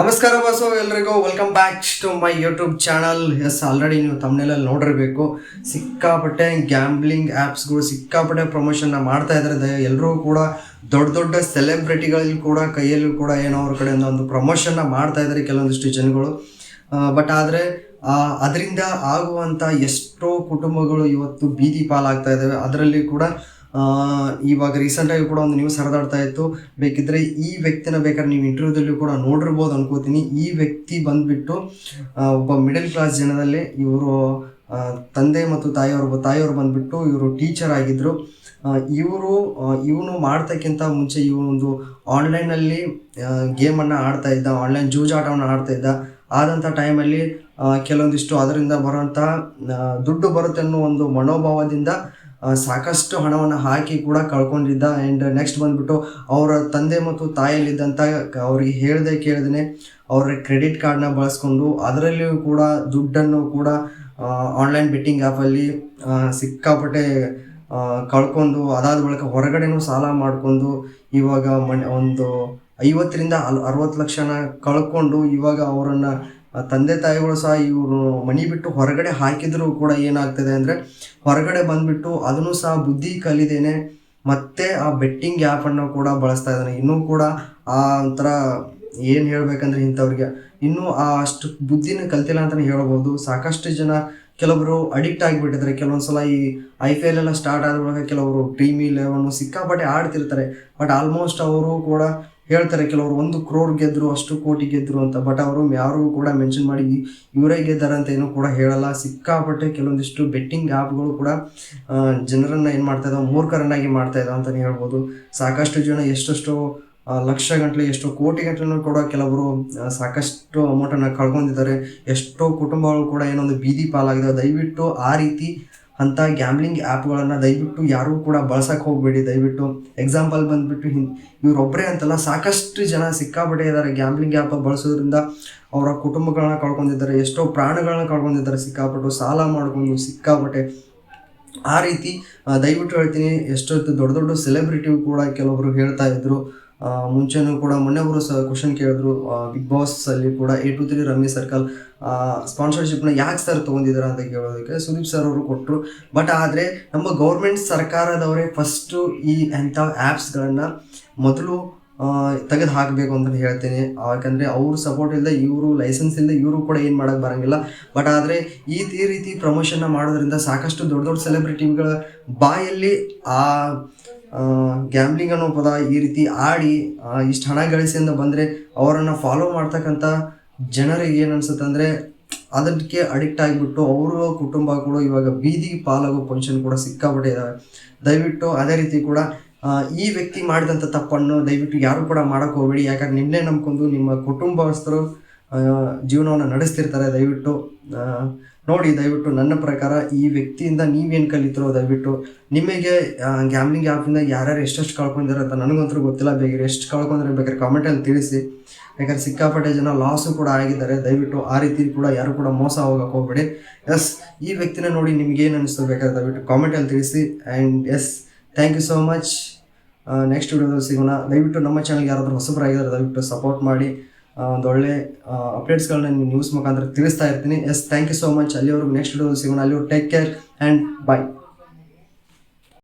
ನಮಸ್ಕಾರ ಬಾಸೋ ಎಲ್ರಿಗೂ. Welcome back to my YouTube channel yes already ನೀವು ತಮ್ಮನೇಲಲ್ಲಿ ನೋಡಿರಬೇಕು. ಸಿಕ್ಕಾಪಟ್ಟೆ ಗ್ಯಾಂಬ್ಲಿಂಗ್ ಆ್ಯಪ್ಸ್ಗಳು ಸಿಕ್ಕಾಪಟ್ಟೆ ಪ್ರಮೋಷನ್ನ ಮಾಡ್ತಾ ಇದ್ದಾರೆ. ಎಲ್ಲರೂ ಕೂಡ ದೊಡ್ಡ ದೊಡ್ಡ ಸೆಲೆಬ್ರಿಟಿಗಳಲ್ಲಿ ಕೂಡ ಕೈಯಲ್ಲೂ ಕೂಡ ಏನೋ ಅವ್ರ ಕಡೆಯಿಂದ ಒಂದು ಪ್ರಮೋಷನ್ನ ಮಾಡ್ತಾ ಇದ್ದಾರೆ ಕೆಲವೊಂದಿಷ್ಟು ಜನಗಳು. ಬಟ್ ಆದರೆ ಅದರಿಂದ ಆಗುವಂಥ ಎಷ್ಟೋ ಕುಟುಂಬಗಳು ಇವತ್ತು ಬೀದಿ ಪಾಲಾಗ್ತಾ ಇದ್ದಾವೆ. ಅದರಲ್ಲಿ ಕೂಡ ಇವಾಗ ರೀಸೆಂಟಾಗಿ ಕೂಡ ಒಂದು ನ್ಯೂಸ್ ಹರಿದಾಡ್ತಾ ಇತ್ತು. ಬೇಕಿದ್ರೆ ಈ ವ್ಯಕ್ತಿನ ಬೇಕಾದ್ರೆ ನೀವು ಇಂಟರ್ವ್ಯೂದಲ್ಲಿ ಕೂಡ ನೋಡಿರ್ಬೋದು ಅನ್ಕೋತೀನಿ. ಈ ವ್ಯಕ್ತಿ ಬಂದ್ಬಿಟ್ಟು ಒಬ್ಬ ಮಿಡಲ್ ಕ್ಲಾಸ್ ಜನದಲ್ಲಿ ಇವರು ತಂದೆ ಮತ್ತು ತಾಯಿಯವರು ತಾಯಿಯವರು ಬಂದ್ಬಿಟ್ಟು ಇವರು ಟೀಚರ್ ಆಗಿದ್ರು. ಇವರು ಇವನು ಮಾಡ್ತಕ್ಕಿಂತ ಮುಂಚೆ ಇವನು ಒಂದು ಆನ್ಲೈನಲ್ಲಿ ಗೇಮನ್ನು ಆಡ್ತಾ ಇದ್ದ ಆನ್ಲೈನ್ ಜೂಜಾಟವನ್ನು ಆಡ್ತಾ ಇದ್ದ. ಆದಂಥ ಟೈಮಲ್ಲಿ ಕೆಲವೊಂದಿಷ್ಟು ಅದರಿಂದ ಬರೋಂಥ ದುಡ್ಡು ಬರುತ್ತೆ ಅನ್ನೋ ಒಂದು ಮನೋಭಾವದಿಂದ ಸಾಕಷ್ಟು ಹಣವನ್ನು ಹಾಕಿ ಕೂಡ ಕಳ್ಕೊಂಡಿದ್ದ. ಆ್ಯಂಡ್ ನೆಕ್ಸ್ಟ್ ಬಂದ್ಬಿಟ್ಟು ಅವರ ತಂದೆ ಮತ್ತು ತಾಯಿಯಲ್ಲಿದ್ದಂಥ ಅವ್ರಿಗೆ ಹೇಳ್ದೆ ಕೇಳ್ದೇ ಅವರ ಕ್ರೆಡಿಟ್ ಕಾರ್ಡ್ನ ಬಳಸ್ಕೊಂಡು ಅದರಲ್ಲಿಯೂ ಕೂಡ ದುಡ್ಡನ್ನು ಕೂಡ ಆನ್ಲೈನ್ ಬೆಟ್ಟಿಂಗ್ ಆ್ಯಪಲ್ಲಿ ಸಿಕ್ಕಾಪಟ್ಟೆ ಕಳ್ಕೊಂಡು ಅದಾದ ಬಳಿಕ ಹೊರಗಡೆನೂ ಸಾಲ ಮಾಡಿಕೊಂಡು ಇವಾಗ ಮಣ್ ಒಂದು ಐವತ್ತರಿಂದ ಅಲ್, ಅರವತ್ತು ಲಕ್ಷನ ಕಳ್ಕೊಂಡು ಇವಾಗ ಅವರನ್ನು ತಂದೆ ತಾಯಿಗಳು ಸಹ ಇವರು ಮನಿ ಬಿಟ್ಟು ಹೊರಗಡೆ ಹಾಕಿದರೂ ಕೂಡ ಏನಾಗ್ತದೆ ಅಂದರೆ ಹೊರಗಡೆ ಬಂದುಬಿಟ್ಟು ಅದನ್ನು ಸಹ ಬುದ್ಧಿ ಕಲಿದೇನೆ ಮತ್ತೆ ಆ ಬೆಟ್ಟಿಂಗ್ ಆ್ಯಪನ್ನು ಕೂಡ ಬಳಸ್ತಾ ಇದ್ದಾನೆ. ಇನ್ನೂ ಕೂಡ ಆ ಒಂಥರ ಏನು ಹೇಳಬೇಕಂದ್ರೆ ಇಂಥವ್ರಿಗೆ. ಇನ್ನೂ ಆ ಅಷ್ಟು ಬುದ್ಧಿನ ಕಲ್ತಿಲ್ಲ ಅಂತಲೇ ಹೇಳ್ಬೋದು. ಸಾಕಷ್ಟು ಜನ ಕೆಲವರು ಅಡಿಕ್ಟ್ ಆಗಿಬಿಟ್ಟಿದ್ದಾರೆ. ಕೆಲವೊಂದ್ಸಲ ಈ ಐ ಪಿ ಎಲ್ ಎಲ್ಲ ಸ್ಟಾರ್ಟ್ ಆದ ಬಳಿಕ ಕೆಲವರು ಟೀಮ್ ಇಲೆವನ್ ಸಿಕ್ಕಾಪಟ್ಟೆ ಆಡ್ತಿರ್ತಾರೆ. ಬಟ್ ಆಲ್ಮೋಸ್ಟ್ ಅವರು ಕೂಡ ಹೇಳ್ತಾರೆ ಕೆಲವರು ಒಂದು ಕ್ರೋರ್ ಗೆದ್ರು, ಅಷ್ಟು ಕೋಟಿ ಗೆದ್ರು ಅಂತ. ಬಟ್ ಅವರು ಯಾರು ಕೂಡ ಮೆನ್ಷನ್ ಮಾಡಿ ಇವರೇ ಗೆದ್ದಾರೆ ಅಂತ ಏನು ಕೂಡ ಹೇಳಲ್ಲ. ಸಿಕ್ಕಾಪಟ್ಟೆ ಕೆಲವೊಂದಿಷ್ಟು ಬೆಟ್ಟಿಂಗ್ ಆ್ಯಪ್ಗಳು ಕೂಡ ಜನರನ್ನ ಏನು ಮಾಡ್ತಾ ಇದಾವೆ? ಮೂರ್ಖರನ್ನಾಗಿ ಮಾಡ್ತಾ ಇದ್ದಾವೆ ಅಂತಲೇ ಹೇಳ್ಬೋದು. ಸಾಕಷ್ಟು ಜನ ಎಷ್ಟೆಷ್ಟೋ ಲಕ್ಷ ಗಂಟಲೆ ಎಷ್ಟೋ ಕೋಟಿ ಗಂಟಲೆ ಕೂಡ ಕೆಲವರು ಸಾಕಷ್ಟು ಅಮೌಂಟನ್ನು ಕಳ್ಕೊಂಡಿದ್ದಾರೆ. ಎಷ್ಟೋ ಕುಟುಂಬಗಳು ಕೂಡ ಏನೊಂದು ಬೀದಿ ಪಾಲಾಗಿದೆ. ದಯವಿಟ್ಟು ಆ ರೀತಿ ಅಂಥ ಗ್ಯಾಮ್ಲಿಂಗ್ ಆ್ಯಪ್ಗಳನ್ನು ದಯವಿಟ್ಟು ಯಾರೂ ಕೂಡ ಬಳಸಕ್ಕೆ ಹೋಗಬೇಡಿ. ದಯವಿಟ್ಟು ಎಕ್ಸಾಂಪಲ್ ಬಂದುಬಿಟ್ಟು ಹಿನ್ ಇವರೊಬ್ಬರೇ ಅಂತಲ್ಲ, ಸಾಕಷ್ಟು ಜನ ಸಿಕ್ಕಾಪಟ್ಟೆ ಇದ್ದಾರೆ ಗ್ಯಾಮ್ಲಿಂಗ್ ಆ್ಯಪ್ ಬಳಸೋದ್ರಿಂದ. ಅವರ ಕುಟುಂಬಗಳನ್ನ ಕಳ್ಕೊಂಡಿದ್ದಾರೆ. ಎಷ್ಟೋ ಪ್ರಾಣಗಳನ್ನ ಕಳ್ಕೊಂಡಿದ್ದಾರೆ ಸಿಕ್ಕಾಪಟ್ಟು, ಸಾಲ ಮಾಡಿಕೊಂಡು ಸಿಕ್ಕಾಪಟ್ಟೆ. ಆ ರೀತಿ ದಯವಿಟ್ಟು ಹೇಳ್ತೀನಿ, ಎಷ್ಟೊತ್ತು ದೊಡ್ಡ ದೊಡ್ಡ ಸೆಲೆಬ್ರಿಟಿ ಕೂಡ ಕೆಲವೊಬ್ರು ಹೇಳ್ತಾ ಇದ್ರು. ಮುಂಚೆನೂ ಕೂಡ ಮೊನ್ನೆ ಅವರು ಸ ಕ್ವಶನ್ ಕೇಳಿದ್ರು ಬಿಗ್ ಬಾಸ್ ಅಲ್ಲಿ ಕೂಡ A two three rummy circle ಸ್ಪಾನ್ಸರ್ಶಿಪ್ನ ಯಾಕೆ ಸರ್ ತೊಗೊಂಡಿದ್ದಾರೆ ಅಂತ ಕೇಳೋದಕ್ಕೆ ಸುದೀಪ್ ಸರ್ ಅವರು ಕೊಟ್ಟರು ಬಟ್ ಆದರೆ ನಮ್ಮ ಗೌರ್ಮೆಂಟ್ ಸರ್ಕಾರದವರೇ ಫಸ್ಟು ಈ ಅಂಥ ಆ್ಯಪ್ಸ್ಗಳನ್ನು ಮೊದಲು ತೆಗೆದು ಹಾಕಬೇಕು ಅಂತ ಹೇಳ್ತೀನಿ. ಯಾಕಂದರೆ ಅವರು ಸಪೋರ್ಟ್ ಇಲ್ಲದೆ ಇವರು ಲೈಸೆನ್ಸ್ ಇಲ್ಲದೆ ಇವರು ಕೂಡ ಏನು ಮಾಡೋಕ್ಕೆ ಬರೋಂಗಿಲ್ಲ. ಬಟ್ ಆದರೆ ಈ ರೀತಿ ಪ್ರಮೋಷನ್ನ ಮಾಡೋದ್ರಿಂದ ಸಾಕಷ್ಟು ದೊಡ್ಡ ದೊಡ್ಡ ಸೆಲೆಬ್ರಿಟಿಗಳ ಬಾಯಲ್ಲಿ, ಆ ಗ್ಯಾಮ್ಲಿಂಗ್ ಅನ್ನೋ ಪದ ಈ ರೀತಿ ಆಡಿ ಇಷ್ಟು ಹಣ ಗಳಿಸಿ ಅಂತ ಬಂದರೆ ಅವರನ್ನು ಫಾಲೋ ಮಾಡ್ತಕ್ಕಂಥ ಜನರಿಗೆ ಏನು ಅನ್ಸುತ್ತೆ ಅಂದರೆ ಅದಕ್ಕೆ ಅಡಿಕ್ಟ್ ಆಗಿಬಿಟ್ಟು ಅವರ ಕುಟುಂಬ ಕೂಡ ಇವಾಗ ಬೀದಿ ಪಾಲಾಗೋ ಪೊಸಿಷನ್ ಕೂಡ ಸಿಕ್ಕಾಪಟ್ಟೆ ಇದ್ದಾವೆ ದಯವಿಟ್ಟು ಅದೇ ರೀತಿ ಕೂಡ ಈ ವ್ಯಕ್ತಿ ಮಾಡಿದಂಥ ತಪ್ಪನ್ನು ದಯವಿಟ್ಟು ಯಾರು ಕೂಡ ಮಾಡೋಕ್ಕೆ ಹೋಗಬೇಡಿ. ಯಾಕಂದ್ರೆ ನಿನ್ನೆ ನಂಬ್ಕೊಂಡು ನಿಮ್ಮ ಕುಟುಂಬಸ್ಥರು ಜೀವನವನ್ನು ನಡೆಸ್ತಿರ್ತಾರೆ. ದಯವಿಟ್ಟು ನೋಡಿ, ದಯವಿಟ್ಟು ನನ್ನ ಪ್ರಕಾರ ಈ ವ್ಯಕ್ತಿಯಿಂದ ನೀವೇನು ಕಲಿತಿರೋ ದಯವಿಟ್ಟು ನಿಮಗೆ ಗ್ಯಾಮ್ಲಿಂಗ್ ಆ್ಯಪಿಂದ ಯಾರ್ಯಾರು ಎಷ್ಟೆಷ್ಟು ಕಳ್ಕೊಂಡಿದ್ದಾರೆ ಅಂತ ನನಗಂತೂ ಗೊತ್ತಿಲ್ಲ. ಬೇಕಾದ್ರೆ ಎಷ್ಟು ಕಳ್ಕೊಂಡ್ರೆ ಬೇಕಾದ್ರೆ ಕಾಮೆಂಟಲ್ಲಿ ತಿಳಿಸಿ. ಯಾಕಂದ್ರೆ ಸಿಕ್ಕಾಪಟ್ಟೆ ಜನ ಲಾಸು ಕೂಡ ಆಗಿದ್ದಾರೆ. ದಯವಿಟ್ಟು ಆ ರೀತಿ ಕೂಡ ಯಾರು ಕೂಡ ಮೋಸ ಹೋಗಕ್ಕೆ ಹೋಗಬೇಡಿ. ಎಸ್ ಈ ವ್ಯಕ್ತಿನ ನೋಡಿ ನಿಮ್ಗೆ ಏನು ಅನಿಸ್ತು ಬೇಕಾದ್ರೆ ದಯವಿಟ್ಟು ಕಾಮೆಂಟಲ್ಲಿ ತಿಳಿಸಿ. And yes thank you so much next ವಿಡಿಯೋದಲ್ಲಿ ಸಿಗೋಣ. ದಯವಿಟ್ಟು ನಮ್ಮ ಚಾನಲ್ಗೆ ಯಾರಾದರೂ ಹೊಸಬರಾಗಿದ್ದಾರೆ, ದಯವಿಟ್ಟು ಸಪೋರ್ಟ್ ಮಾಡಿ. ಒಂದು ಒಳ್ಳೆ ಅಪ್ಡೇಟ್ಸ್ಗಳನ್ನ ನಿಮ್ಗೆ ನ್ಯೂಸ್ ಮುಖಾಂತರ ತಿಳಿಸ್ತಾ ಇರ್ತೀನಿ. Yes thank you so much ಅಲ್ಲಿವರೆಗೂ ನೆಕ್ಸ್ಟ್ ವಿಡಿಯೋ ಸಿಗೋಣ. ಅಲ್ಲಿವರೆಗೂ ಟೇಕ್ ಕೇರ್ ಆ್ಯಂಡ್ ಬಾಯ್